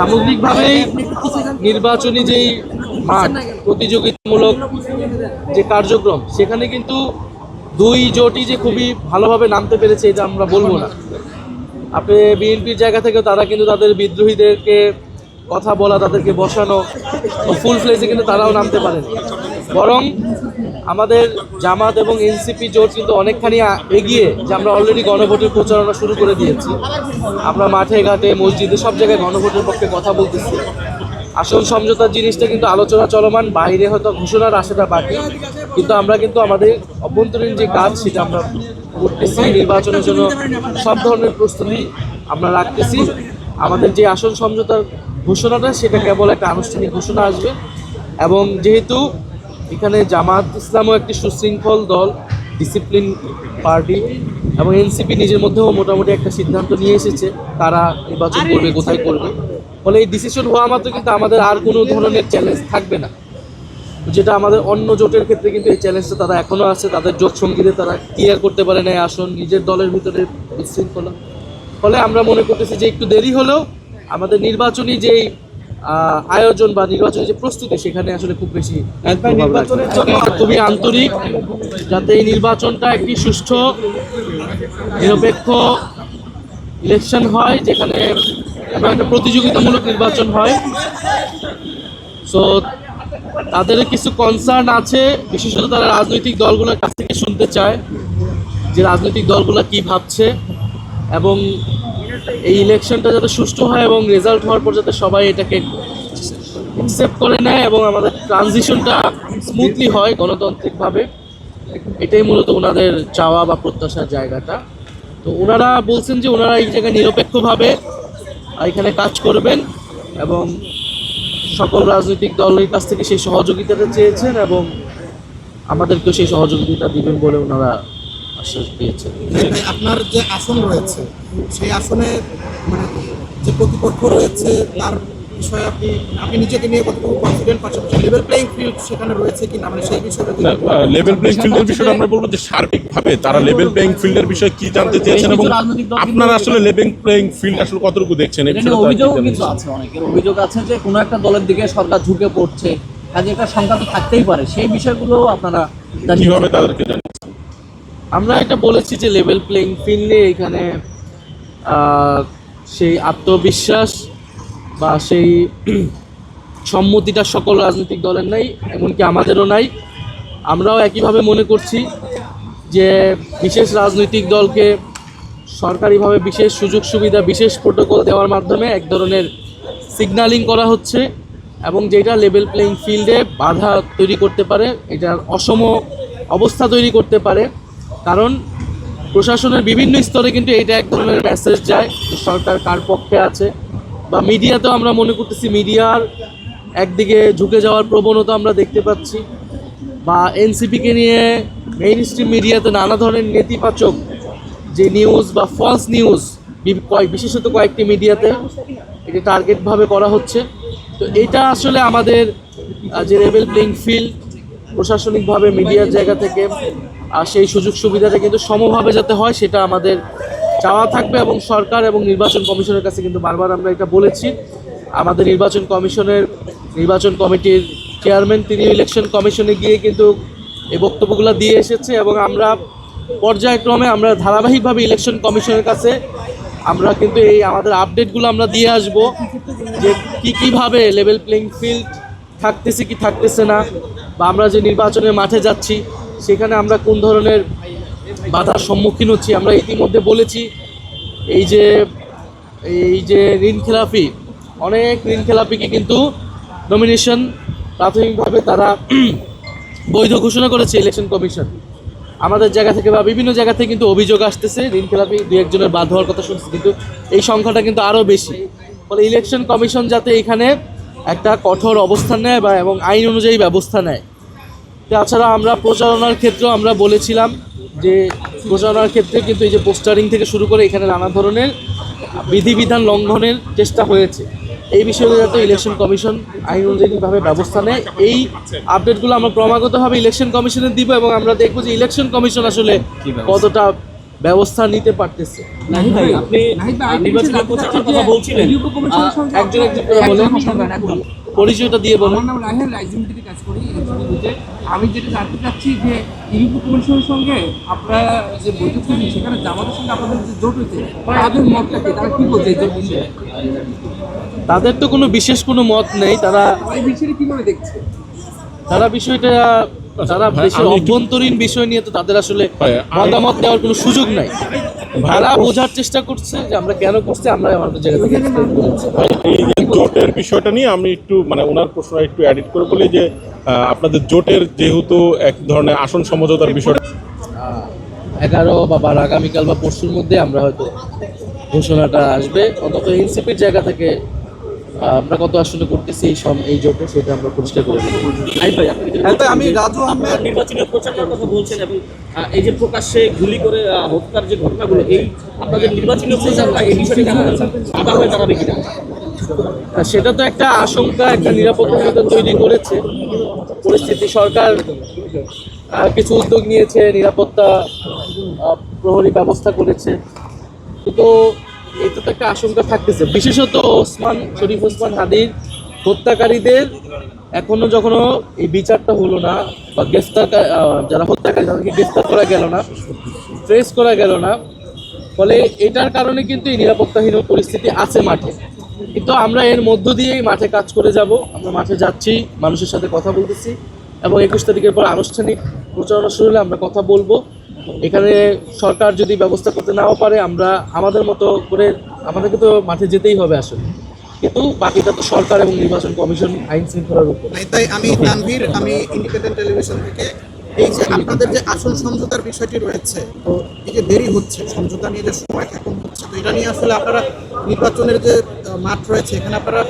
সামগ্রিকভাবেই নির্বাচনী যেই মাঠ প্রতিযোগিতামূলক যে কার্যক্রম, সেখানে কিন্তু দুই জোটই যে খুবই ভালোভাবে নামতে পেরেছে, এটা আমরা বলব না। আপনি বিএনপির জায়গা থেকে তারা কিন্তু তাদের বিদ্রোহীদেরকে কথা বলা তাদেরকে বসানো ফুল ফ্লেজে কিন্তু তারাও নামতে পারেন। বরং আমাদের জামাত এবং এনসিপি জোট কিন্তু অনেকখানি এগিয়ে যে আমরা অলরেডি গণভোটের প্রচারণা শুরু করে দিয়েছি। আমরা মাঠে, ঘাটে, মসজিদে সব জায়গায় গণভোটের পক্ষে কথা বলতেছি। আসল সমঝোতার জিনিসটা কিন্তু আলোচনা চলমান, বাইরে হয়তো ঘোষণার আশাটা বাকি। কিন্তু আমরা কিন্তু আমাদের অভ্যন্তরীণ যে কাজ সেটা আমরা করতেছি, নির্বাচনের জন্য সব ধরনের প্রস্তুতি আমরা রাখতেছি। আমাদের যে আসল সমঝোতার ঘোষণাটা, সেটা কেবল একটা আনুষ্ঠানিক ঘোষণা আসবে। এবং যেহেতু এখানে জামাত ইসলামও একটি সুশৃঙ্খল দল ডিসিপ্লিন পার্টি এবং এনসিপি নিজের মধ্যেও মোটামুটি একটা সিদ্ধান্ত নিয়ে এসেছে, তারা নির্বাচন করবে, কোথায় করবে। ফলে এই ডিসিশন হওয়া মাত্র কিন্তু আমাদের আর কোনো ধরনের চ্যালেঞ্জ থাকবে না। যেটা আমাদের অন্য জোটের ক্ষেত্রে কিন্তু এই চ্যালেঞ্জটা তারা এখনও আছে, তাদের জোট সঙ্গীতে তারা ক্লিয়ার করতে পারে না আসন, নিজের দলের ভিতরে বিশৃঙ্খলা। ফলে আমরা মনে করতেছি যে একটু দেরি হলেও আমাদের নির্বাচনী যেই আয়োজন বা নির্বাচনী যে প্রস্তুতি সেখানে আসলে খুব বেশি নির্বাচনের খুবই আন্তরিক যাতে এই নির্বাচনটা একটি সুষ্ঠু নিরপেক্ষ ইলেকশন হয় যেখানে একটা প্রতিযোগিতামূলক নির্বাচন হয়। সো তাদের কিছু কনসার্ন আছে বিশেষত তারা রাজনৈতিক দলগুলোর কাছ থেকে শুনতে চায় যে রাজনৈতিক দলগুলো কি ভাবছে এবং এই ইলেকশনটা যাতে সুষ্ঠু হয় এবং রেজাল্ট হওয়ার পর যাতে সবাই এটাকে অ্যাকসেপ্ট করে নেয় এবং আমাদের ট্রানজিশনটা স্মুথলি হয় গণতান্ত্রিকভাবে, এটাই মূলত ওনাদের চাওয়া বা প্রত্যাশার জায়গাটা। তো ওনারা বলছেন যে ওনারা এই জায়গায় নিরপেক্ষভাবে এখানে কাজ করবেন এবং সকল রাজনৈতিক দলের কাছ থেকে সেই সহযোগিতাটা চেয়েছেন এবং আমাদেরকেও সেই সহযোগিতা দিবেন বলে ওনারা আশ্বাস দিয়েছেন আপনার যে আসন রয়েছে সেই আসনে মানে যে প্রতিপক্ষ রয়েছে তার বিষয়ে আপনি আপনি নিজেকে নিয়ে কতটুকু কনফিডেন্ট পাশাপাশি লেভেল প্লেইং ফিল্ড সেখানে রয়েছে কিনা? মানে সেই বিষয়ে লেভেল প্লেইং ফিল্ডের বিষয়টা আমরা বলব যে সার্বিকভাবে তারা লেভেল প্লেইং ফিল্ডের বিষয়ে কি জানতে চেয়েছেন এবং আপনারা আসলে লেভেল প্লেইং ফিল্ড আসলে কতটুকু দেখছেন? এই অভিযোগ জানতে আছে অনেকের। অভিযোগ আছে যে কোনো একটা দলের দিকে সরকার ঝুঁকে পড়ছে কাজে একটা সংখ্যা তো থাকতেই পারে। সেই বিষয়গুলো আপনারা? কীভাবে তাদেরকে জানিয়েছেন আমরা এটা বলেছি যে লেভেল প্লেইং ফিল্ডে এখানে সেই আত্মবিশ্বাস বা সেই সম্মতিটা সকল রাজনৈতিক দলের নাই, এমনকি আমাদেরও নাই। আমরাও একইভাবে মনে করছি যে বিশেষ রাজনৈতিক দলকে সরকারিভাবে বিশেষ সুযোগ সুবিধা, বিশেষ প্রোটোকল দেওয়ার মাধ্যমে এক ধরনের সিগন্যালিং করা হচ্ছে এবং যেটা লেভেল প্লেইং ফিল্ডে বাধা তৈরি করতে পারে, এটার অসম অবস্থা তৈরি করতে পারে। কারণ প্রশাসনের বিভিন্ন স্তরে কিন্তু এটা এক ধরনের মেসেজ যায় সরকার কার পক্ষে আছে। বা মিডিয়াতেও আমরা মনে করতেছি মিডিয়ার একদিকে ঝুঁকে যাওয়ার প্রবণতা আমরা দেখতে পাচ্ছি। বা এনসিপিকে নিয়ে মেইন স্ট্রিম মিডিয়াতে নানা ধরনের নেতিবাচক যে নিউজ বা ফলস নিউজ কয়েক বিশেষত কয়েকটি মিডিয়াতে এটা টার্গেটভাবে করা হচ্ছে। তো এটা আসলে আমাদের যে লেভেল প্লেইং ফিল্ড প্রশাসনিকভাবে মিডিয়ার জায়গা থেকে আর সেই সুযোগ সুবিধাটা কিন্তু সমভাবে যাতে হয়, সেটা আমাদের চাওয়া থাকবে এবং সরকার এবং নির্বাচন কমিশনের কাছে কিন্তু বারবার আমরা এটা বলেছি। আমাদের নির্বাচন কমিশনের, নির্বাচন কমিটির চেয়ারম্যান তিনি ইলেকশন কমিশনে গিয়ে কিন্তু এই বক্তব্যগুলো দিয়ে এসেছে এবং আমরা পর্যায়ক্রমে আমরা ধারাবাহিকভাবে ইলেকশন কমিশনের কাছে আমরা কিন্তু এই আমাদের আপডেটগুলো আমরা দিয়ে আসব যে কী কীভাবে লেভেল প্লেইং ফিল্ড থাকতেছে কি থাকতেছে না বা আমরা যে নির্বাচনের মাঠে যাচ্ছি সেখানে আমরা কোন ধরনের বাধার সম্মুখীন হচ্ছি আমরা ইতিমধ্যে বলেছি। এই যে এই যে ঋণ খেলাপি, অনেক ঋণ খেলাপিকে কিন্তু নমিনেশন প্রাথমিকভাবে তারা বৈধ ঘোষণা করেছে ইলেকশন কমিশন আমাদের জায়গা থেকে বা বিভিন্ন জায়গা থেকে কিন্তু অভিযোগ আসতেছে, ঋণ খেলাপি দু একজনের বাদ হওয়ার কথা শুনছি, কিন্তু এই সংখ্যাটা কিন্তু আরও বেশি। ফলে ইলেকশন কমিশন যাতে এখানে একটা কঠোর অবস্থান নেয় বা এবং আইন অনুযায়ী ব্যবস্থা নেয় তাছাড়া আমরা প্রচারণার ক্ষেত্রেও আমরা বলেছিলাম যে প্রচারণার ক্ষেত্রে কিন্তু এই যে পোস্টারিং থেকে শুরু করে এখানে নানা ধরনের বিধিবিধান লঙ্ঘনের চেষ্টা হয়েছে। এই বিষয়ে যাতে ইলেকশন কমিশন আইন অনুযায়ীভাবে ব্যবস্থা নেয় এই আপডেটগুলো আমরা ক্রমাগতভাবে ইলেকশন কমিশনে দিব এবং আমরা দেখব যে ইলেকশন কমিশন আসলে কতটা ব্যবস্থা নিতে পারতেছে। আপনি একজন একজন করে বলেন। পরিচয়টা দিয়ে বলুন। আমার নাম রাহেল রাইজিং থেকে কাজ করি আমি যেটা জানতে চাচ্ছি যে ইউপি কমিশনের সঙ্গে আপনারা যে বৈঠক করেছেন সেখানে জামাতের সঙ্গে আপনাদের যে জোট হয়েছে তাদের মতটা কি? তারা কি বলছে জোট বিষয়ে? তাদের তো কোনো বিশেষ কোনো মত নেই তারা এই বিষয়টা কীভাবে দেখছে? তারা বিষয়টা তারা ভাই, দেশের অভ্যন্তরীণ বিষয় নিয়ে তো তাদের আসলে মতামত দেওয়ার কোনো সুযোগ নাই। তারা বোঝার চেষ্টা করছে যে আমরা কেন করছি আমরা আমাদের জায়গা থেকে জোটের বিষয়টা নিয়ে আমি একটু মানে ওনার প্রশ্ন একটু অ্যাডিট করে বলি যে আপনাদের জোটের যেহেতু এক ধরনের আসন সমঝোতার বিষয়টা। এগারো বা বারো আগামীকাল বা পরশুর মধ্যে আমরা হয়তো ঘোষণাটা আসবে। অন্তত এনসিপির জায়গা থেকে আমরা কত আসলে করতেছি এই সম এই জোটে সেটা আমরা পরিষ্কার করে আমি রাজু আহমেদ নির্বাচনী প্রচারের কথা বলছেন এবং এই যে প্রকাশ্যে গুলি করে হত্যার যে ঘটনাগুলো এই আপনাদের নির্বাচনী প্রচারটা এই বিষয়টা? বাধা হয়ে দাঁড়াবে কিনা? সেটা তো একটা আশঙ্কা, একটা নিরাপত্তা তৈরি করেছে। পরিস্থিতি সরকার কিছু উদ্যোগ নিয়েছে, নিরাপত্তা প্রহরী ব্যবস্থা করেছে। কিন্তু এটা তো একটা আশঙ্কা থাকতেছে। বিশেষত ওসমান শরীফ ওসমান হাদির হত্যাকারীদের এখনও যখনও এই বিচারটা হলো না, বা গ্রেফতার যারা হত্যাকারী, তাদেরকে গ্রেফতার করা গেল না, ট্রেস করা গেল না, ফলে এটার কারণে কিন্তু এই নিরাপত্তাহীন পরিস্থিতি আছে মাঠে। কিন্তু আমরা এর মধ্য দিয়েই মাঠে কাজ করে যাব। আমরা মাঠে যাচ্ছি, মানুষের সাথে কথা বলতেছি এবং একুশ তারিখের পর আনুষ্ঠানিক প্রচারণা শুরু হলে আমরা কথা বলব। এখানে সরকার যদি ব্যবস্থা করতে নাও পারে, আমরা আমাদের মতো করে আমাদেরকে তো মাঠে যেতেই হবে আসলে। কিন্তু বাকিটা তো সরকার এবং নির্বাচন কমিশন আইন শৃঙ্খলার উপর। তাই আমি তানভীর, আমি ইন্ডিপেন্ডেন্ট টেলিভিশন থেকে এই যে আপনাদের যে আসল সমঝোতার বিষয়টি রয়েছে তো এই যে দেরি হচ্ছে, সমঝোতা নিয়ে যে সময় এখন হচ্ছে, তো এটা নিয়ে আসলে আপনারা নির্বাচনের যে মাঠ রয়েছে। এখানে আপনারা